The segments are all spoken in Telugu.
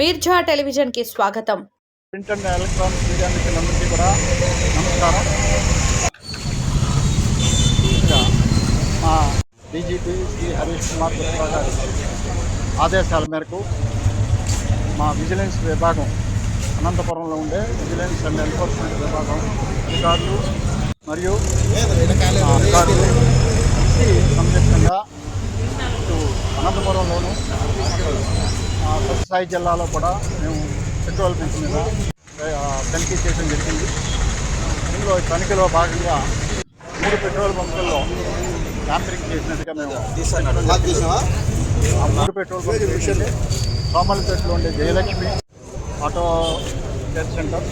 మీర్జా టెలివిజన్కి స్వాగతం. ప్రింట్ అండ్ ఎలక్ట్రానిక్ మీడియా మిత్రులందరికీ కూడా నమస్కారం. మా డీజీపీ శ్రీ హరీష్ కుమార్ గుప్తా గారి ఆదేశాల మేరకు మా విజిలెన్స్ విభాగం అనంతపురంలో ఉండే విజిలెన్స్ అండ్ ఎన్ఫోర్స్మెంట్ విభాగం అధికారులు మరియు అధికారులు సంక్షిప్తంగా అనంతపురంలోనూ అనంతపురంలోను స్థాయి జిల్లాలో కూడా మేము పెట్రోల్ బంక్ మీద తనిఖీ చేయడం జరిగింది. ఇందులో తనిఖీలో భాగంగా మూడు పెట్రోల్ బంకుల్లో ట్యాంపరింగ్ చేసినట్టుగా మేము ఆ మూడు పెట్రోల్ బంక్ విషయంలో సోమలపేటలో ఉండే జయలక్ష్మి ఆటో కేర్ సెంటర్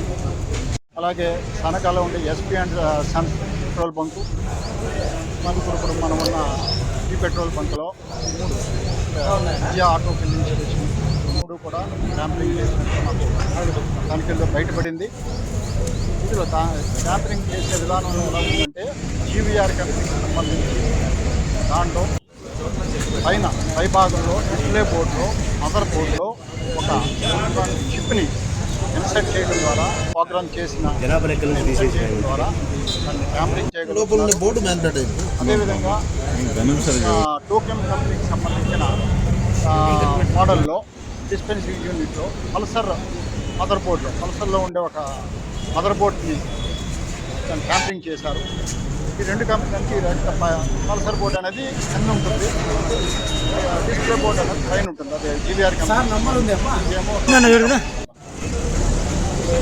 అలాగే సనకాలో ఉండే SP and sun petrol bunk మనకు మనం ఉన్న ఈ పెట్రోల్ బంక్లో మూడు విజయ ఆటో ఫిల్లింగ్ స్టేషన్ కూడా ట్యాంపరింగ్ చేసినట్టు మాకు తనిఖీల్లో బయటపడింది. ఇందులో ట్యాంపరింగ్ చేసే విధానం ఎలా ఉందంటే జీవీఆర్ కంపెనీకి సంబంధించి దాంట్లో పైన పై భాగంలో డిస్ప్లే బోర్డులో మదర్ బోర్డులో ఒక చిప్ని ఇన్సర్ట్ చేయడం ద్వారా ప్రోగ్రామ్ చేసిన చేయడం ద్వారా మ్యాన్డేట్ అయింది. అదేవిధంగా టోకెన్ కంపెనీకి సంబంధించిన ఆ, మోడల్లో డిస్పెన్సింగ్ యూనిట్లో పల్సర్ మదర్ బోర్డులో పల్సర్లో ఉండే ఒక మదర్ బోర్డ్ని దాన్ని ట్యాంపరింగ్ చేశారు. ఈ రెండు కంపెనీలకి పల్సర్ బోర్డ్ అనేది కింద ఉంటుంది. డిస్ప్లే బోర్డ్ అనేది పైన ఉంటుంది. అదే జీవీఆర్ కంపెనీ.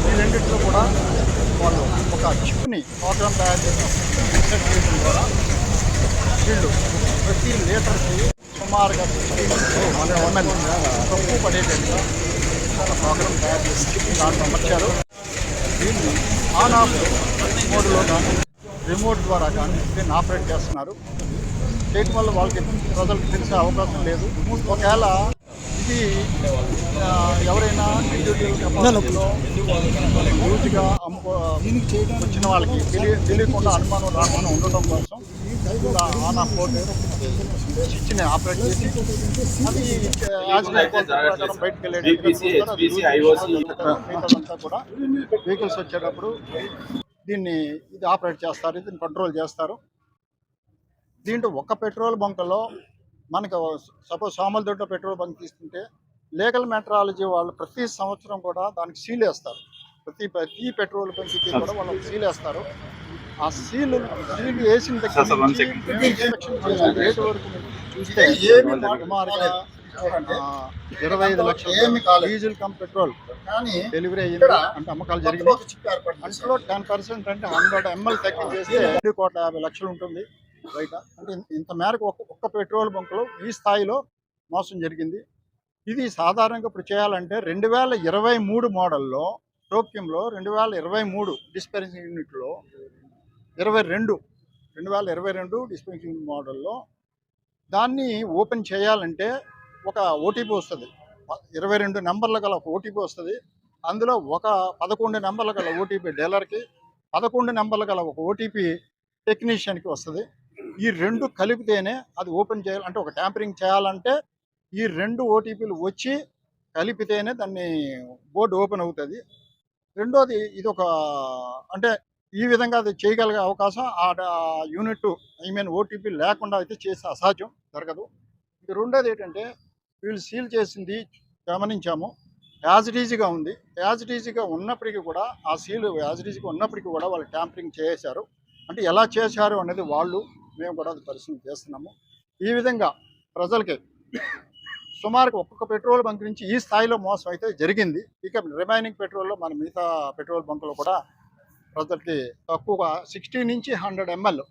ఈ రెండింటిలో కూడా వాళ్ళు ఒక చిప్ని ప్రోగ్రామ్ తయారు చేసిన ద్వారా వీళ్ళు ప్రతి లీటర్కి సుమారుగా మన ఎంఎల్ తక్కువ పడేటట్టుగా ప్రోగ్రామ్ తయారు చేసి దాంట్లో అమర్చారు దీన్ని ఆన్ ఆఫ్ మోడ్లో కానీ రిమోట్ ద్వారా కానీ దీన్ని ఆపరేట్ చేస్తున్నారు. చేయటం వల్ల వాళ్ళకి ప్రజలకు తెలిసే అవకాశం లేదు. ఒకవేళ ఇది ఎవరైనా ఇండివిజువల్ కెపాసిటీలో యూజ్గా అమ్ముకో వచ్చిన వాళ్ళకి తెలియ తెలియకుండా అనుమానం రాకుండా ఉండటం వల్ల ఆన్ ఆఫ్ బోర్డు స్విచ్ని ఆపరేట్ చేసి అది యాజ్ ప్రకారం బయటకు వెళ్ళేటంతా కూడా వెహికల్స్ వచ్చేటప్పుడు దీన్ని ఇది ఆపరేట్ చేస్తారు దీన్ని కంట్రోల్ చేస్తారు. దీంట్లో ఒక పెట్రోల్ బంకులో మనకు సపోజ్ సోమలదొడ్డ పెట్రోల్ బంక్ తీసుకుంటే లీగల్ మెట్రాలజీ వాళ్ళు ప్రతి సంవత్సరం కూడా దానికి సీల్ వేస్తారు. ప్రతి ప్రతి పెట్రోల్ బంక్కి కూడా వాళ్ళు సీల్ వేస్తారు. ఆ సీల్ సీల్ వేసిన దగ్గర రేటు వరకు చూస్తే సుమారుగా ఇరవై ఐదు లక్షల డీజిల్ కమ్ పెట్రోల్ డెలివరీ అయ్యింది. అంటే అమ్మకాలు జరిగినాయి. అందులో టెన్ పర్సెంట్ అంటే హండ్రెడ్ ఎంఎల్ తగ్గించేస్తే రెండు కోట్ల యాభై లక్షలు ఉంటుంది బయట. అంటే ఇంత- ఇంత మేరకు ఒక్క ఒక్క పెట్రోల్ బంకులో ఈ స్థాయిలో మోసం జరిగింది. ఇది సాధారణంగా ఇప్పుడు చేయాలంటే రెండు వేల ఇరవై మూడు మోడల్లో టోక్యంలో రెండు వేల ఇరవై మూడు డిస్పెన్సింగ్ యూనిట్లో ఇరవై రెండు రెండు వేల ఇరవై రెండు డిస్పెన్సింగ్ మోడల్లో దాన్ని ఓపెన్ చేయాలంటే ఒక ఓటీపీ వస్తుంది. ఇరవై రెండు నెంబర్ల గల ఒక ఓటీపీ వస్తుంది. అందులో ఒక పదకొండు నెంబర్ల గల ఓటీపీ డీలర్కి పదకొండు నెంబర్ల గల ఒక ఓటీపీ టెక్నీషియన్కి వస్తుంది. ఈ రెండు కలిపితేనే అది ఓపెన్ చేయాలి అంటే ఒక ట్యాంపరింగ్ చేయాలంటే ఈ రెండు ఓటీపీలు వచ్చి కలిపితేనే దాన్ని బోర్డు ఓపెన్ అవుతుంది. రెండోది ఇది ఒక అంటే ఈ విధంగా అది చేయగలిగే అవకాశం ఆ యూనిట్ ఐ మీన్ ఓటీపీ లేకుండా అయితే చేసే అసాధ్యం జరగదు. ఇది రెండోది ఏంటంటే వీళ్ళు సీల్ చేసింది గమనించాము. యాజ్ ఇట్ ఈజీగా ఉంది. యాజ్ ఇట్ ఈజీగా ఉన్నప్పటికీ కూడా ఆ సీల్ యాజ్ ఇట్ ఈజీగా ఉన్నప్పటికీ కూడా వాళ్ళు ట్యాంపరింగ్ చేశారు. అంటే ఎలా చేశారు అనేది వాళ్ళు మేము కూడా అది పరిశీలన చేస్తున్నాము. ఈ విధంగా ప్రజలకి సుమారుగా ఒక్కొక్క పెట్రోల్ బంక్ నుంచి ఈ స్థాయిలో మోసం అయితే జరిగింది. ఇక రిమైనింగ్ పెట్రోల్లో మన మిగతా పెట్రోల్ బంకులో కూడా ప్రజలకి తక్కువగా సిక్స్టీ నుంచి హండ్రెడ్ ఎంఎల్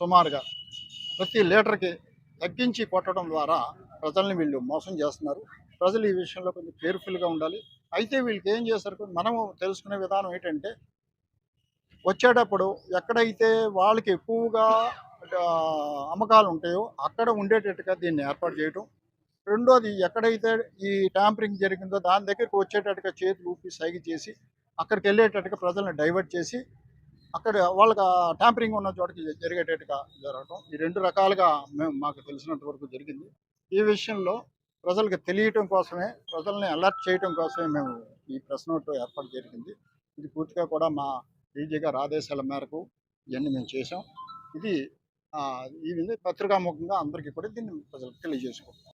సుమారుగా ప్రతి లీటర్కి తగ్గించి కొట్టడం ద్వారా ప్రజల్ని వీళ్ళు మోసం చేస్తున్నారు. ప్రజలు ఈ విషయంలో కొంచెం కేర్ఫుల్గా ఉండాలి. అయితే వీళ్ళకి ఏం చేస్తారు మనము తెలుసుకునే విధానం ఏంటంటే వచ్చేటప్పుడు ఎక్కడైతే వాళ్ళకి ఎక్కువగా అమ్మకాలు ఉంటాయో అక్కడ ఉండేటట్టుగా దీన్ని ఏర్పాటు చేయటం. రెండోది ఎక్కడైతే ఈ ట్యాంపరింగ్ జరిగిందో దాని దగ్గరికి వచ్చేటట్టుగా చేతులు ఊపి సైగ చేసి అక్కడికి వెళ్ళేటట్టుగా ప్రజల్ని డైవర్ట్ చేసి అక్కడ వాళ్ళకి ట్యాంపరింగ్ ఉన్న చోటకి జరిగేటట్టుగా జరగటం. ఈ రెండు రకాలుగా మేము మాకు తెలిసినంత వరకు జరిగింది. ఈ విషయంలో ప్రజలకు తెలియటం కోసమే ప్రజల్ని అలర్ట్ చేయటం కోసమే మేము ఈ ప్రెస్ నోట్ ఏర్పాటు జరిగింది. ఇది పూర్తిగా కూడా మా డీజీ గారి ఆదేశాల మేరకు ఇవన్నీ మేము చేసాం ఇది ఈ విధంగా పత్రికాముఖంగా అందరికీ కూడా దీన్ని ప్రజలకు తెలియజేసుకుంటాం